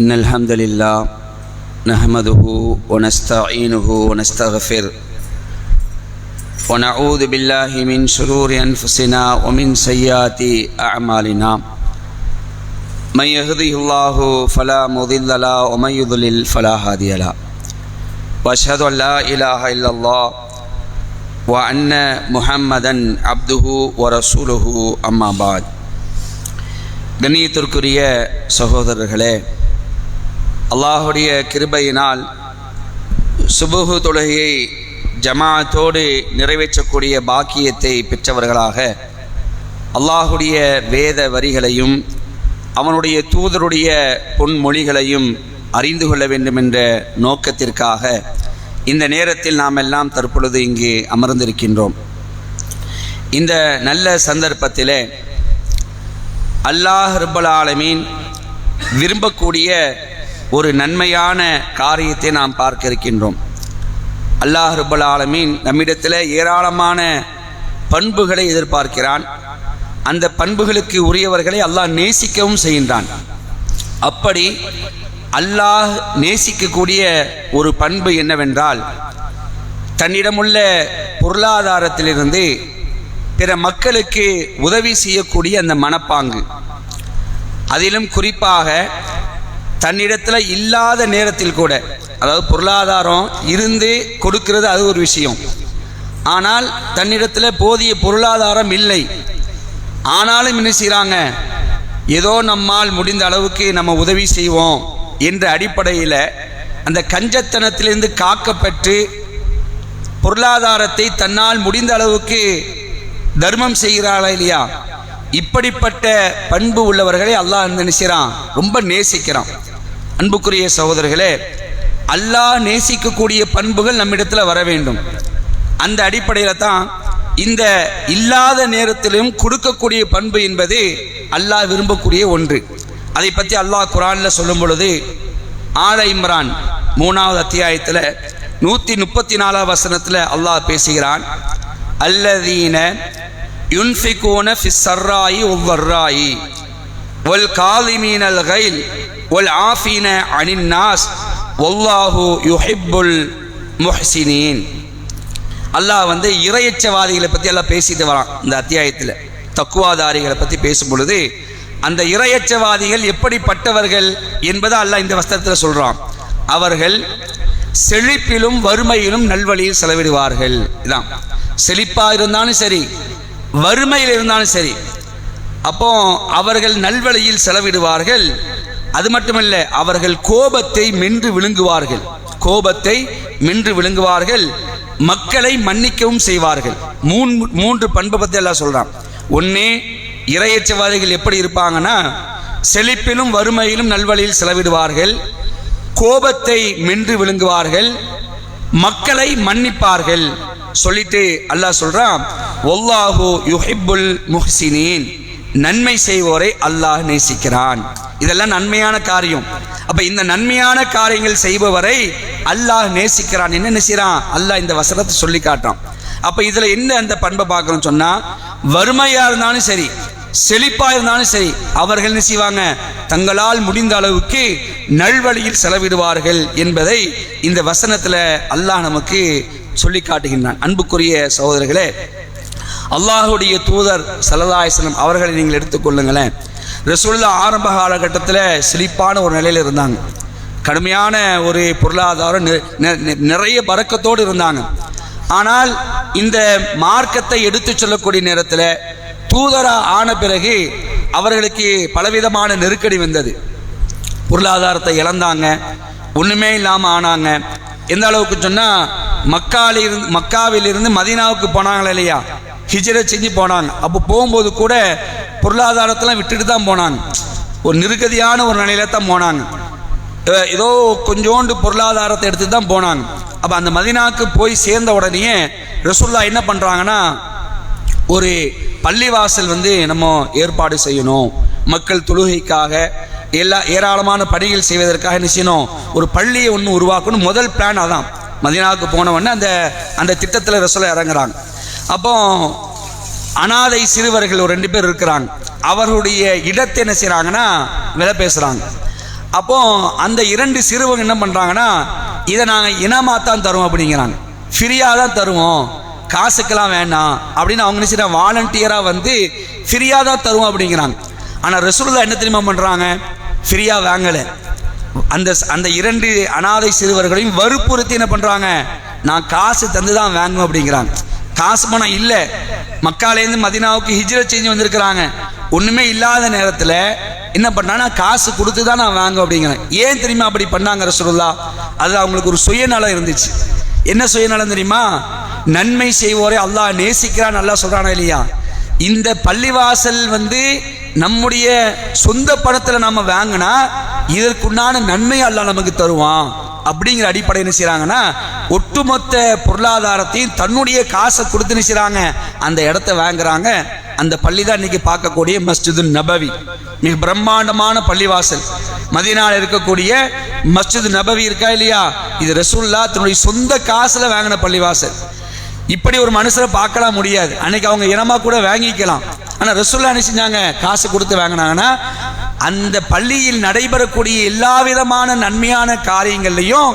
إن الحمد لله نحمده ونستعينه ونستغفر ونعوذ بالله من شرور أنفسنا ومن سيئات أعمالنا من يهده الله فلا مضل له ومن يضلل فلا هادي له وأشهد أن لا إله إلا الله وأن محمدا عبده ورسوله أما بعد கண்ணியத்திற்குரிய சகோதரர்களே அல்லாஹுடைய கிருபையினால் சுபுகு தொழுகையை ஜமாத்தோடு நிறைவேற்றக்கூடிய பாக்கியத்தை பெற்றவர்களாக அல்லாஹுடைய வேத வரிகளையும் அவனுடைய தூதருடைய பொன்மொழிகளையும் அறிந்து கொள்ள வேண்டும் என்ற நோக்கத்திற்காக இந்த நேரத்தில் நாம் எல்லாம் தற்பொழுது இங்கு அமர்ந்திருக்கின்றோம். இந்த நல்ல சந்தர்ப்பத்திலே அல்லாஹ் ரபுல் ஆலமீன் விரும்பக்கூடிய ஒரு நன்மையான காரியத்தை நாம் பார்க்க இருக்கின்றோம் அல்லாஹ் ரபுல் ஆலமீன் நம்மிடத்தில் ஏராளமான பண்புகளை எதிர்பார்க்கிறான். அந்த பண்புகளுக்கு உரியவர்களை அல்லாஹ் நேசிக்கவும் செய்கின்றான். அப்படி அல்லாஹ் நேசிக்கக்கூடிய ஒரு பண்பு என்னவென்றால் தன்னிடமுள்ள பொருளாதாரத்திலிருந்து பிற மக்களுக்கு உதவி செய்யக்கூடிய அந்த மனப்பாங்கு. அதிலும் குறிப்பாக தன்னிடத்தில் இல்லாத நேரத்தில் கூட அதாவது பொருளாதாரம் இருந்து கொடுக்கிறது அது ஒரு விஷயம். ஆனால் தன்னிடத்தில் போதிய பொருளாதாரம் இல்லை. ஆனாலும் என்ன செய்கிறாங்க ஏதோ நம்மால் முடிந்த அளவுக்கு நம்ம உதவி செய்வோம் என்ற அடிப்படையில் அந்த கஞ்சத்தனத்திலிருந்து காக்கப்பட்டு பொருளாதாரத்தை தன்னால் முடிந்த அளவுக்கு தர்மம் செய்கிறாளா இல்லையா? இப்படிப்பட்ட பண்பு உள்ளவர்களை அல்லாஹ் நினைச்சிறான் ரொம்ப நேசிக்கிறான். அன்புக்குரிய சகோதரர்களே அல்லாஹ் நேசிக்கக்கூடிய பண்புகள் நம்மிடத்தில் வர வேண்டும். அந்த அடிப்படையில் தான் இந்த இல்லாத நேரத்திலும் கொடுக்கக்கூடிய பண்பு என்பது அல்லாஹ் விரும்பக்கூடிய ஒன்று. அதை பற்றி அல்லாஹ் குரானில் சொல்லும் பொழுது ஆல இம்ரான் மூணாவது அத்தியாயத்தில் நூற்றி முப்பத்தி நாலாவது வசனத்தில் அல்லாஹ் பேசுகிறான் அல்லதீன யுன்ஃபிகோன ஃபிஸ் சர்ராயி ஒவ்வர்ராயி ஒல் காலிமீனல் கைல் ஒல் ஆஃபீன அனின் நாஸ் ஒல்லாஹு யுஹிப்புல் முஹ்சினீன். அல்லாஹ் வந்து இறையச்சவாதிகளை பற்றி எல்லாம் பேசிட்டு வரான் இந்த அத்தியாயத்தில். தக்குவாதாரிகளை பற்றி பேசும் பொழுது அந்த இரையச்சவாதிகள் எப்படிப்பட்டவர்கள் என்பதை அல்லாஹ் இந்த வஸ்திரத்தில் சொல்கிறான் அவர்கள் செழிப்பிலும் வறுமையிலும் நல்வழியில் செலவிடுவார்கள். இதான். செழிப்பாக இருந்தாலும் சரி வறுமையில் இருந்தாலும் சரி அப்போ அவர்கள் நல்வழியில் செலவிடுவார்கள். அது மட்டுமல்ல அவர்கள் கோபத்தை மென்று விழுங்குவார்கள். கோபத்தை மென்று விழுங்குவார்கள். மக்களை மன்னிக்கவும் செய்வார்கள். மூன்று மூன்று பண்பை பற்றி எல்லாம் சொல்கிறான் ஒன்னே இரையச்சவாதிகள் எப்படி இருப்பாங்கன்னா செழிப்பிலும் வறுமையிலும் நல்வழியில் செலவிடுவார்கள். கோபத்தை மென்று விழுங்குவார்கள். மக்களை மன்னிப்பார்கள். சொல்லிட்டு அல்லாஹ் சொல்றான் ஒல்லாஹு யுஹிப்புல் முஹ்சினீன். நன்மை செய்வோரை அல்லாஹ் நேசிக்கிறான். இதெல்லாம் நன்மையான காரியம். அப்ப இந்த நன்மையான காரியங்கள் செய்பவரை அல்லாஹ் நேசிக்கிறான். என்ன நேசிக்கிறான்? அல்லாஹ் இந்த வசனத்தை சொல்லி காட்டுறான். அப்ப இதுல என்ன அந்த பண்பை பார்க்கணும் சொன்னா வறுமையா இருந்தாலும் சரி செழிப்பா இருந்தாலும் சரி அவர்கள் என்ன செய்வாங்க? தங்களால் முடிந்த அளவுக்கு நல்வழியில் செலவிடுவார்கள் என்பதை இந்த வசனத்துல அல்லாஹ் நமக்கு சொல்லி காட்டுகின்றான். அன்புக்குரிய சகோதரர்களே அல்லாஹுடைய தூதர் சலதாயசனம் அவர்களை நீங்கள் எடுத்துக்கொள்ளுங்களேன் ரசூல்லா ஆரம்ப காலகட்டத்தில் செழிப்பான ஒரு நிலையில் இருந்தாங்க. கடுமையான ஒரு பொருளாதாரம் நிறைய பறக்கத்தோடு இருந்தாங்க. ஆனால் இந்த மார்க்கத்தை எடுத்து சொல்லக்கூடிய நேரத்தில் தூதரா ஆன பிறகு அவர்களுக்கு பலவிதமான நெருக்கடி வந்தது. பொருளாதாரத்தை இழந்தாங்க. ஒன்றுமே இல்லாமல் ஆனாங்க. எந்த அளவுக்கு சொன்னால் மக்காலிருந்து மக்காவிலிருந்து மதீனாவுக்கு போனாங்களே இல்லையா? ஹிஜரை செஞ்சு போனாங்க அப்போ போகும்போது கூட பொருளாதாரத்தெல்லாம் விட்டுட்டு தான் போனாங்க ஒரு நிருகதியான ஒரு நிலையில தான் போனாங்க ஏதோ கொஞ்சோண்டு பொருளாதாரத்தை எடுத்து தான் போனாங்க அப்போ அந்த மதினாவுக்கு போய் சேர்ந்த உடனே ரசுல்லா என்ன பண்ணுறாங்கன்னா ஒரு பள்ளிவாசல் வந்து நம்ம ஏற்பாடு செய்யணும். மக்கள் தொழுகைக்காக எல்லா ஏராளமான பணிகள் செய்வதற்காக என்ன செய்யணும்? ஒரு பள்ளியை ஒன்று உருவாக்கணும். முதல் பிளான் அதான். மதினாவுக்கு போனவொடனே அந்த அந்த திட்டத்தில் ரசோல இறங்குறாங்க. அப்போ அனாதை சிறுவர்கள் ஒரு ரெண்டு பேர் இருக்கிறாங்க. அவர்களுடைய இடத்தை என்ன செய்கிறாங்கன்னா விலை பேசுகிறாங்க அப்போ அந்த இரண்டு சிறுவங்க என்ன பண்ணுறாங்கன்னா இதை நாங்கள் இனமாக தான் தருவோம் அப்படிங்கிறாங்க. ஃப்ரீயாக தான் தருவோம். காசுக்கெல்லாம் வேண்டாம். அப்படின்னு அவங்க என்ன வாலண்டியராக வந்து ஃப்ரீயாக தான் தருவோம் அப்படிங்கிறாங்க. ஆனால் ரசூலுல்லா என்ன தெரியுமா பண்ணுறாங்க ஃப்ரீயாக வாங்கலை. அந்த அந்த இரண்டு அனாதை சிறுவர்களையும் வற்புறுத்தி என்ன பண்ணுறாங்க நான் காசு தந்து தான் வாங்குவேன் அப்படிங்கிறாங்க. காசு பணம் இல்லை. மக்காலேருந்து மதினாவுக்கு ஹிஜ்ரத் செஞ்சு வந்திருக்கிறாங்க. ஒன்றுமே இல்லாத நேரத்தில் என்ன பண்ணாங்கன்னா காசு கொடுத்து தான் நான் வாங்க அப்படிங்கிறேன் ஏன் தெரியுமா அப்படி பண்ணாங்க ரசூலுல்லா அது அவங்களுக்கு ஒரு சுயநலம் இருந்துச்சு. என்ன சுயநலம் தெரியுமா? நன்மை செய்வோரே அல்லாஹ் நேசிக்கிறான் நல்லா சொல்கிறானா இல்லையா? இந்த பள்ளிவாசல் வந்து நம்முடைய சொந்த பணத்தில் நம்ம வாங்கினா இதற்குண்டான நன்மை அல்லாஹ் நமக்கு தருவான். அப்படிங்கிற அடிப்படை என்ன ஒட்டுமொத்த பொருளாதாரத்தையும் தன்னுடைய காசை கொடுத்து செய்கிறாங்க அந்த இடத்த வாங்குறாங்க. அந்த பள்ளி தான் இன்னைக்கு பார்க்கக்கூடிய மஸ்ஜிது நபவி. மிக பிரம்மாண்டமான பள்ளிவாசல். மதினால இருக்கக்கூடிய மஸ்ஜிது நபவி இருக்கா இல்லையா? இது ரசூல்லா தன்னுடைய சொந்த காசில் வாங்கின பள்ளிவாசல். இப்படி ஒரு மனுஷரை பார்க்கலாம் முடியாது. அன்னைக்கு அவங்க இனமா கூட வாங்கிக்கலாம். ஆனால் ரசூல்லா என்ன செஞ்சாங்க? காசு கொடுத்து வாங்கினாங்கன்னா அந்த பள்ளியில் நடைபெறக்கூடிய எல்லா விதமான நன்மையான காரியங்கள்லையும்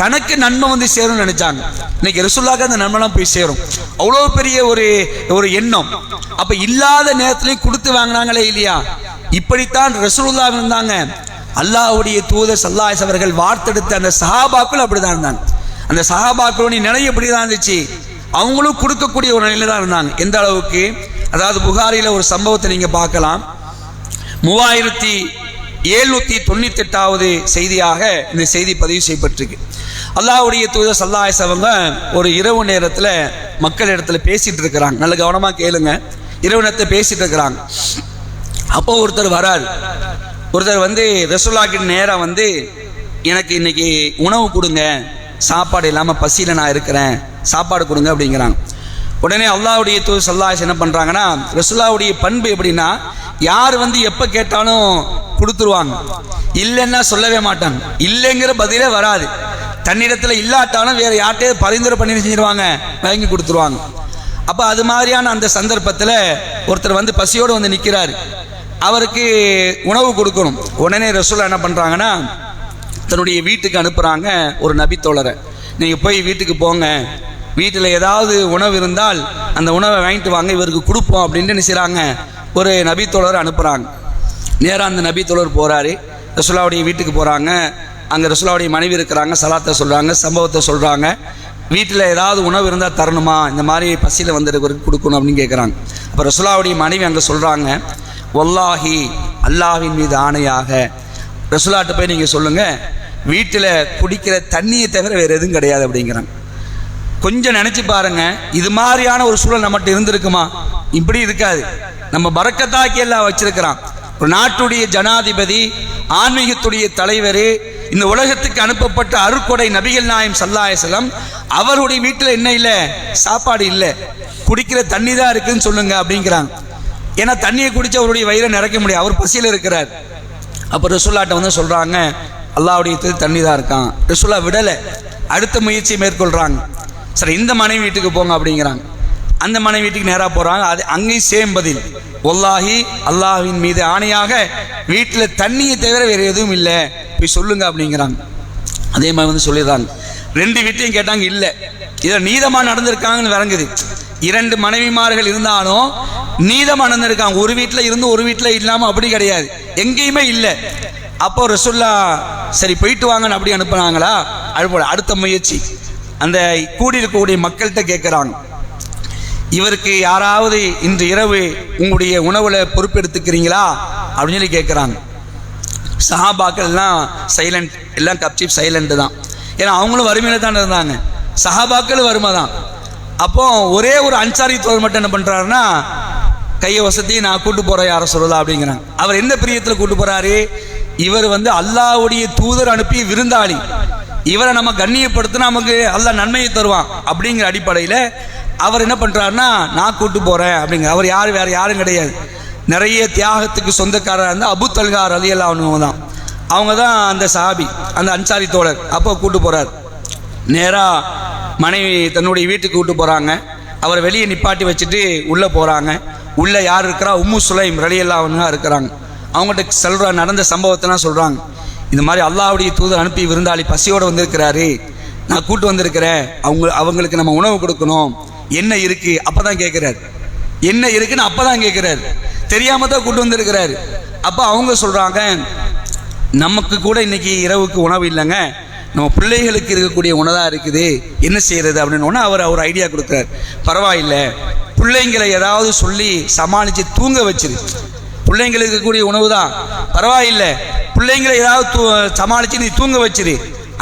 தனக்கு நன்மை வந்து சேரும்னு நினைச்சாங்க. இன்னைக்கு ரசூல்லாக்கு அந்த நன்மைலாம் போய் சேரும். அவ்வளோ பெரிய ஒரு ஒரு எண்ணம். அப்ப இல்லாத நேரத்துலையும் கொடுத்து வாங்கினாங்களே இல்லையா? இப்படித்தான் ரசூல்லா இருந்தாங்க. அல்லாஹ்வுடைய தூதர் சல்லாஸ் அவர்கள் வார்த்தெடுத்த அந்த சஹாபாக்கள் அப்படிதான் இருந்தாங்க. அந்த சஹாபாக்களுடைய நிலை எப்படி தான் இருந்துச்சு? அவங்களும் கொடுக்கக்கூடிய ஒரு நிலையில தான் இருந்தாங்க. எந்த அளவுக்கு? அதாவது புகாரில ஒரு சம்பவத்தை நீங்க பார்க்கலாம். மூவாயிரத்தி எழுநூத்தி தொண்ணூத்தி எட்டாவது செய்தியாக இந்த செய்தி பதிவு செய்யப்பட்டிருக்கு. அல்லாவுடைய தூதர் சல்லாஸ் அவங்க ஒரு இரவு நேரத்தில் மக்கள் இடத்துல பேசிட்டு இருக்கிறாங்க. நல்ல கவனமா கேளுங்க. இரவு நேரத்தில் பேசிட்டு இருக்கிறாங்க. அப்போ ஒருத்தர் வராரு. ஒருத்தர் வந்து ரசூல்லாக்கிட்ட நேராக வந்து எனக்கு இன்னைக்கு உணவு கொடுங்க. சாப்பாடு இல்லாமல் பசியில் நான் இருக்கிறேன். சாப்பாடு கொடுங்க அப்படிங்கிறாங்க. உடனே அல்லாவுடைய தூது சல்லாஸ் என்ன பண்ணுறாங்கன்னா ரசுல்லாவுடைய பண்பு எப்படின்னா யார் வந்து எப்போ கேட்டாலும் கொடுத்துருவாங்க. இல்லைன்னா சொல்லவே மாட்டாங்க. இல்லைங்கிற பதிலே வராது. தன்னிடத்தில் இல்லாட்டாலும் வேறு யார்கிட்டயே பரிந்துரை பண்ணி செஞ்சிருவாங்க? வாங்கி கொடுத்துருவாங்க. அப்போ அது மாதிரியான அந்த சந்தர்ப்பத்தில் ஒருத்தர் வந்து பசியோடு வந்து நிற்கிறாரு அவருக்கு உணவு கொடுக்கணும். உடனே ரசுல்லா என்ன பண்ணுறாங்கன்னா தன்னுடைய வீட்டுக்கு அனுப்புகிறாங்க ஒரு நபித்தோழரை. நீங்கள் போய் வீட்டுக்கு போங்க. வீட்டில் ஏதாவது உணவு இருந்தால் அந்த உணவை வாங்கிட்டு வாங்க இவருக்கு கொடுப்போம் அப்படின்ட்டு என்ன செய்கிறாங்க ஒரு நபித்தோழரை அனுப்புகிறாங்க நேராக அந்த நபித்தோழர் போகிறாரு ரசூலாவுடைய வீட்டுக்கு போகிறாங்க அங்கே ரசூலாவுடைய மனைவி இருக்கிறாங்க சலாத்தை சொல்கிறாங்க சம்பவத்தை சொல்கிறாங்க வீட்டில் ஏதாவது உணவு இருந்தால் தரணுமா? இந்த மாதிரி பசியில் வந்திருக்கிறதுக்கு கொடுக்கணும் அப்படின்னு கேட்குறாங்க அப்போ ரசூலாவுடைய மனைவி அங்கே சொல்கிறாங்க ஒல்லாஹி அல்லாஹின் மீது ஆணையாக. ரசூலாட்ட போய் நீங்கள் சொல்லுங்கள் வீட்டில் குடிக்கிற தண்ணியை தவிர வேறு எதுவும் கிடையாது அப்படிங்கிறாங்க. கொஞ்சம் நினைச்சு பாருங்க. இது மாதிரியான ஒரு சூழல் நம்மகிட்ட இருந்திருக்குமா? இப்படி இருக்காது. நம்ம பறக்கத்தாக்கி எல்லாம் வச்சிருக்கிறான். ஒரு நாட்டுடைய ஜனாதிபதி ஆன்மீகத்துடைய தலைவர் இந்த உலகத்துக்கு அனுப்பப்பட்ட அருக்கொடை நபிகள் நாயம் சல்லாயசலம் அவருடைய வீட்டில் என்ன இல்லை? சாப்பாடு இல்லை. குடிக்கிற தண்ணி தான் இருக்குன்னு சொல்லுங்க அப்படிங்கிறாங்க. ஏன்னா தண்ணியை குடிச்சு அவருடைய வயிறை நிறைக்க முடியும் அவர் பசியில் இருக்கிறார். அப்போ ரசுல்லாட்ட வந்து சொல்கிறாங்க அல்லாவுடைய தண்ணி தான் இருக்கான். ரசுல்லா விடலை. அடுத்த முயற்சி மேற்கொள்கிறாங்க சரி இந்த மனைவி வீட்டுக்கு போங்க அப்படிங்கிறாங்க. அந்த மனைவி வீட்டுக்கு நேராக போகிறாங்க அது அங்கேயும் சேம் பதில். ஒல்லாஹி அல்லாஹின் மீது ஆணையாக வீட்டில் தண்ணியை தவிர வேறு எதுவும் இல்லை. போய் சொல்லுங்க அப்படிங்கிறாங்க. அதே மாதிரி வந்து சொல்லிடுறாங்க. ரெண்டு வீட்டையும் கேட்டாங்க இல்லை. இதில் நீதமாக நடந்திருக்காங்கன்னு விளங்குது. இரண்டு மனைவிமார்கள் இருந்தாலும் நீதமாக நடந்திருக்காங்க. ஒரு வீட்டில் இருந்து ஒரு வீட்டில் இல்லாமல் அப்படி கிடையாது. எங்கேயுமே இல்லை. அப்போ ரசுல்லா சரி போயிட்டு வாங்கன்னு அப்படி அனுப்புனாங்களா? அனுப்ப அடுத்த முயற்சி. அந்த கூடியிருக்கக்கூடிய மக்கள்கிட்ட கேட்குறாங்க. இவருக்கு யாராவது இன்று இரவு உங்களுடைய உணவில் பொறுப்பெடுத்துக்கிறீங்களா? அப்படின்னு சொல்லி கேட்குறாங்க. சஹாபாக்கள்லாம் சைலண்ட் எல்லாம் கப்சிப் சைலண்ட் தான். ஏன்னா அவங்களும் வறுமையில் தான் இருந்தாங்க. சஹாபாக்கள் வறுமை தான். அப்போ ஒரே ஒரு அன்சாரி தோழர் மட்டும் என்ன பண்ணுறாருன்னா கையை வசதி நான் கூட்டு போகிறேன் யாரை சொல்லலாம் அப்படிங்கிறாங்க. அவர் எந்த பிரியத்தில் கூட்டு போகிறாரு இவர் வந்து அல்லாஹ்வுடைய தூதர் அனுப்பி விருந்தாளி. இவரை நம்ம கண்ணியப்படுத்தினா நமக்கு அல்லாஹ் நன்மையை தருவான் அப்படிங்கிற அடிப்படையில் அவர் என்ன பண்ணுறாருன்னா நான் கூட்டு போகிறேன் அப்படிங்கிற அவர் யார் வேறு யாரும் கிடையாது. நிறைய தியாகத்துக்கு சொந்தக்காரராக இருந்தால் அபு தல்கார் அலி அல்லா அவங்க தான். அவங்க தான் அந்த சாபி அந்த அன்சாரி தோழர். அப்போ கூட்டு போகிறார் நேராக மனைவி தன்னுடைய வீட்டுக்கு கூட்டு போகிறாங்க அவரை வெளியே நிப்பாட்டி வச்சுட்டு உள்ளே போகிறாங்க உள்ளே யார் இருக்கிறா? உம்மு சுலைம் ரலியல்லா அவனுங்க இருக்கிறாங்க. அவங்கள்ட்ட சொல்கிற நடந்த சம்பவத்தெல்லாம் சொல்கிறாங்க இந்த மாதிரி அல்லாவுடைய தூதர் அனுப்பி விருந்தாளி பசியோடு வந்திருக்கிறாரு. நான் கூட்டு வந்திருக்கிறேன். அவங்க அவங்களுக்கு நம்ம உணவு கொடுக்கணும். என்ன இருக்கு? அப்பதான் கேட்குறாரு என்ன இருக்குன்னு அப்பதான் கேட்குறாரு தெரியாமல் தான் கூட்டு வந்திருக்கிறாரு. அப்போ அவங்க சொல்கிறாங்க நமக்கு கூட இன்னைக்கு இரவுக்கு உணவு இல்லைங்க. நம்ம பிள்ளைகளுக்கு இருக்கக்கூடிய உணவாக இருக்குது. என்ன செய்யறது? அப்படின்னு அவர் அவர் ஐடியா கொடுக்குறாரு. பரவாயில்ல. பிள்ளைங்களை ஏதாவது சொல்லி சமாளித்து தூங்க வச்சிரு. பிள்ளைங்களுக்கு இருக்கக்கூடிய உணவு தான் பரவாயில்லை. பிள்ளைங்களை ஏதாவது தூ சமாளித்து நீ தூங்க வச்சிரு.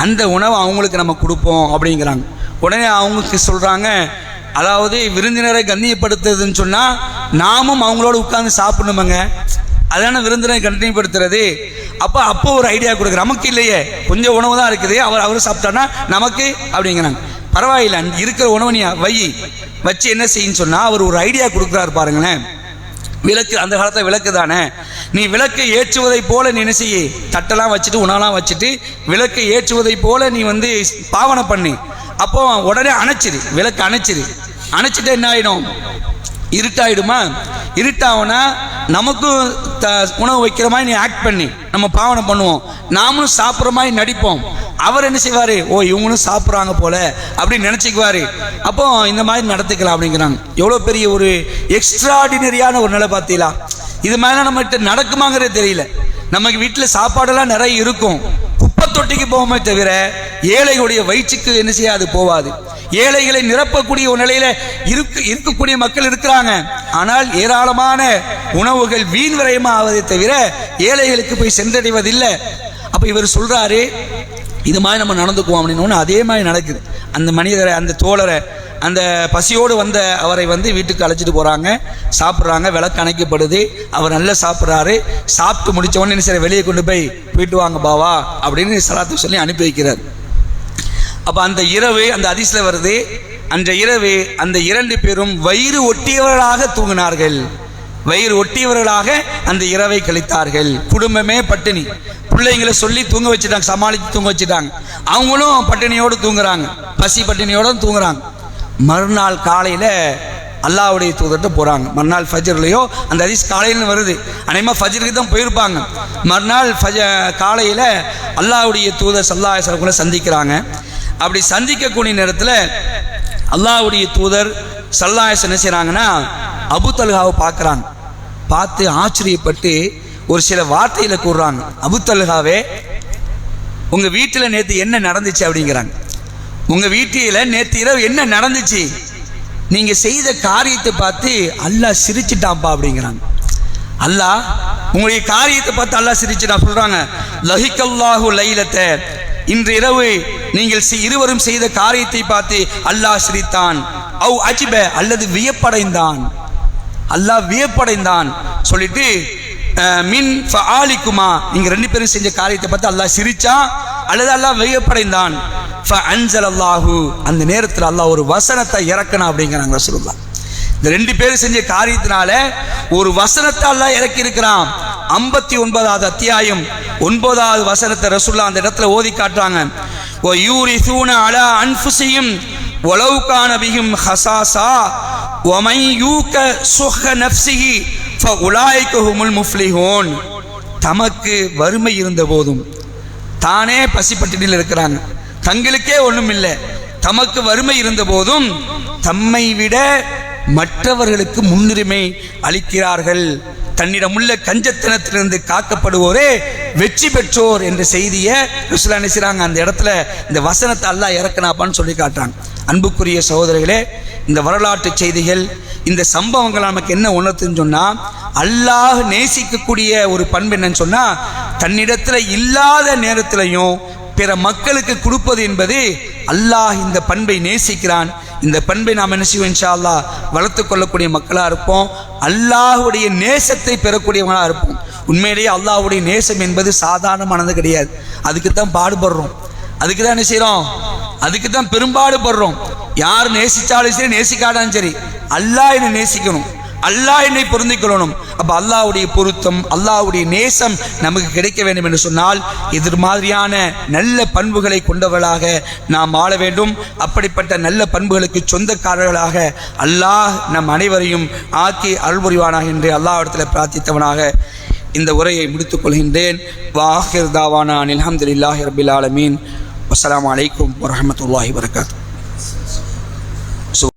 அந்த உணவை அவங்களுக்கு நம்ம கொடுப்போம் அப்படிங்கிறாங்க. உடனே அவங்களுக்கு சொல்கிறாங்க அதாவது விருந்தினரை கண்ணியப்படுத்துறதுன்னு சொன்னால் நாமும் அவங்களோட உட்காந்து சாப்பிடணுமாங்க. அதான விருந்தினரை கண்ணியப்படுத்துறது. அப்போ அப்போ ஒரு ஐடியா கொடுக்குற நமக்கு இல்லையே. கொஞ்சம் உணவு தான் இருக்குது. அவர் அவர் சாப்பிட்டானா நமக்கு அப்படிங்கிறாங்க. பரவாயில்ல. இருக்கிற உணவு நீ வை. வச்சு என்ன செய்யுன்னு சொன்னால் அவர் ஒரு ஐடியா கொடுக்குறாரு பாருங்களேன். விளக்கு அந்த காலத்தில் விளக்கு தானே. நீ விளக்கை ஏற்றுவதை போல நினைச்சி செய்ய? தட்டெல்லாம் வச்சுட்டு உணவெல்லாம் வச்சுட்டு விளக்கை ஏற்றுவதை போல நீ வந்து பாவனை பண்ணி. அப்போ உடனே அணைச்சிரு விளக்கு அணைச்சிரு. அணைச்சிட்டு என்ன ஆகிடும் இருட்டாயிடுமா? இருட்டாவனா நமக்கும் த உணவு வைக்கிற மாதிரி நீ ஆக்ட் பண்ணி. நம்ம பாவனை பண்ணுவோம். நாமளும் சாப்பிட்ற மாதிரி நடிப்போம். அவர் என்ன செய்வார்? ஓ இவங்களும் சாப்பிட்றாங்க போல அப்படின்னு நினச்சிக்குவார். அப்போ இந்த மாதிரி நடத்துக்கலாம் அப்படிங்கிறாங்க. எவ்வளோ பெரிய ஒரு எக்ஸ்ட்ராடினரியான ஒரு நிலை பார்த்தீங்களா? இது மாதிரி நம்மகிட்ட நடக்குமாங்கிறது தெரியல. நமக்கு வீட்டில் சாப்பாடெல்லாம் நிறைய இருக்கும். குப்பை தொட்டிக்கு போவோமே தவிர ஏழைகளுடைய வயிற்றுக்கு என்ன செய்யாது போவாது. ஏழைகளை நிரப்பக்கூடிய ஒரு நிலையில இருக்கு இருக்கக்கூடிய மக்கள் இருக்கிறாங்க. ஆனால் ஏராளமான உணவுகள் வீண் விரயமாவதை தவிர ஏழைகளுக்கு போய் சென்றடைவதில்லை. அப்ப இவர் சொல்றாரு இது மாதிரி நம்ம நடந்துக்குவோம் அப்படின்னு. ஒன்று அதே மாதிரி நடக்குது. அந்த மனிதரை அந்த தோழரை அந்த பசியோடு வந்த அவரை வந்து வீட்டுக்கு அழைச்சிட்டு போகிறாங்க சாப்பிட்றாங்க விளக்கு அணைக்கப்படுது. அவர் நல்லா சாப்பிட்றாரு. சாப்பிட்டு முடித்தவொடனே சரி வெளியே கொண்டு போய் போயிட்டு வாங்க பாவா அப்படின்னு சலாத்து சொல்லி அனுப்பி வைக்கிறார். அப்போ அந்த இரவு அந்த அதிசல வருது அந்த இரவு அந்த இரண்டு பேரும் வயிறு ஒட்டியவர்களாக தூங்கினார்கள். வயிறு ஒட்டியவர்களாக அந்த இரவை கழித்தார்கள். குடும்பமே பட்டினி. பிள்ளைங்களை சொல்லி தூங்க வச்சுட்டாங்க சமாளித்து தூங்க வச்சுட்டாங்க. அவங்களும் பட்டினியோடு தூங்குறாங்க. பசி பட்டினியோடு தூங்குறாங்க. மறுநாள் காலையில் அல்லாவுடைய தூதர்கிட்ட போகிறாங்க மறுநாள் ஃபஜர்லேயோ அந்த ஹதீஸ் காலையில் வருது. அநேகமாக ஃபஜருக்கு தான் போயிருப்பாங்க. மறுநாள் ஃபஜ காலையில் அல்லாவுடைய தூதர் சல்லாஹ் சந்திக்கிறாங்க. அப்படி சந்திக்கக்கூடிய நேரத்தில் அல்லாவுடைய தூதர் சல்லாஹ் என்ன செய்கிறாங்கன்னா அபு பார்க்குறாங்க. பார்த்து ஆச்சரியப்பட்டு ஒரு சில வார்த்தையில் கூறுறாங்க. அபு உங்கள் வீட்டில் நேற்று என்ன நடந்துச்சு அப்படிங்கிறாங்க. உங்கள் வீட்டில் நேற்று இரவு என்ன நடந்துச்சு? நீங்கள் செய்த காரியத்தை பார்த்து அல்லாஹ் சிரிச்சிட்டாப்பா அப்படிங்கிறாங்க. அல்லாஹ் உங்களுடைய காரியத்தை பார்த்து அல்லாஹ் சிரிச்சிட்டான் சொல்கிறாங்க லஹிக்கல்லாஹு லைலத்தை. இன்று இரவு நீங்கள் இருவரும் செய்த காரியத்தை பார்த்து அல்லாஹ் சிரித்தான். அவ் அஜிப அல்லது வியப்படைந்தான். அல்லாஹ் வியப்படைந்தான். சொல்லிட்டு மின் ஆலிக்குமா நீங்க ரெண்டு பேரும் செஞ்ச காரியத்தை பார்த்து அல்லாஹ் சிரிச்சா அல்லது அல்லாஹ் வியப்படைந்தான். அன்சல் அல்லாஹு அந்த நேரத்தில் அல்லாஹ் ஒரு வசனத்தை இறக்கணும் அப்படிங்கிறாங்க சொல்லலாம் இந்த ரெண்டு பேரும் செஞ்ச காரியத்தினால ஒரு வசனத்தை அல்லாஹ் இறக்கி இருக்கிறான் ஐம்பத்தி ஒன்பதாவது அத்தியாயம் ஒன்பதாவது வசனத்தை ரசுல்லா அந்த இடத்துல ஓதி காட்டுறாங்க. ஓ யூரி தூண அலா அன்ஃபுசியும் ஒலவு கான பிகும் ஹசாசா ஒமை யூக்க சுஹ நப்சிஹி ஃப உலாய்க்குமுல் முஃப்லிஹூன். தமக்கு வறுமை இருந்த போதும் தானே பசிப்பட்டினில் இருக்கிறாங்க. தங்களுக்கே ஒன்றும் இல்லை தமக்கு வறுமை இருந்த போதும் தம்மை விட மற்றவர்களுக்கு முன்னுரிமை அளிக்கிறார்கள். தன்னிடமுள்ள கஞ்சத்தனத்திலிருந்து காக்கப்படுவோரே வெற்றி பெற்றோர் என்ற செய்தியை ருசுலா நினைச்சாங்க அந்த இடத்துல இந்த வசனத்தை அல்லாஹ் இறக்கனாப்பான்னு சொல்லி காட்டுறாங்க. அன்புக்குரிய சகோதரர்களே இந்த வரலாற்று செய்திகள் இந்த சம்பவங்கள் நமக்கு என்ன உணர்த்துன்னு சொன்னால் அல்லாஹ் நேசிக்கக்கூடிய ஒரு பண்பு என்னன்னு சொன்னால் தன்னிடத்தில் இல்லாத நேரத்திலையும் பிற மக்களுக்கு கொடுப்பது என்பது அல்லாஹ் இந்த பண்பை நேசிக்கிறான். இந்த பண்பை நாம் என்ன செய்வோம் இன்ஷா அல்லாஹ் வளர்த்து கொள்ளக்கூடிய மக்களாக இருப்போம். அல்லாஹ்வுடைய நேசத்தை பெறக்கூடியவங்களாக இருப்போம். உண்மையிலேயே அல்லாஹுடைய நேசம் என்பது சாதாரணமானது கிடையாது. அதுக்கு தான் பாடுபடுறோம். அதுக்கு தான் என்ன செய்கிறோம் அதுக்கு தான் பெரும்பாடுபடுறோம். யார் நேசித்தாலும் சரி நேசிக்காட்டாலும் சரி அல்லாஹ் என்னை நேசிக்கணும். அல்லாஹ் என்னை பொருந்திக் கொள்ளணும் அப்ப அல்லாவுடைய பொருத்தம் அல்லாவுடைய நேசம் நமக்கு கிடைக்க வேண்டும் என்று சொன்னால் எதிர் மாதிரியான நல்ல பண்புகளை கொண்டவர்களாக நாம் ஆள வேண்டும். அப்படிப்பட்ட நல்ல பண்புகளுக்கு சொந்தக்காரர்களாக அல்லாஹ் நம் அனைவரையும் ஆக்கி அருள்புரிவானாக என்று அல்லாவிடத்தில் பிரார்த்தித்தவனாக இந்த உரையை முடித்துக் கொள்கின்றேன். வாஹிர் தாவானா அல்ஹம்துலில்லாஹி ரபில் ஆலமீன். அஸ்லாம் அலைக்கும் வரமத்துல்லாஹி வரகாத்து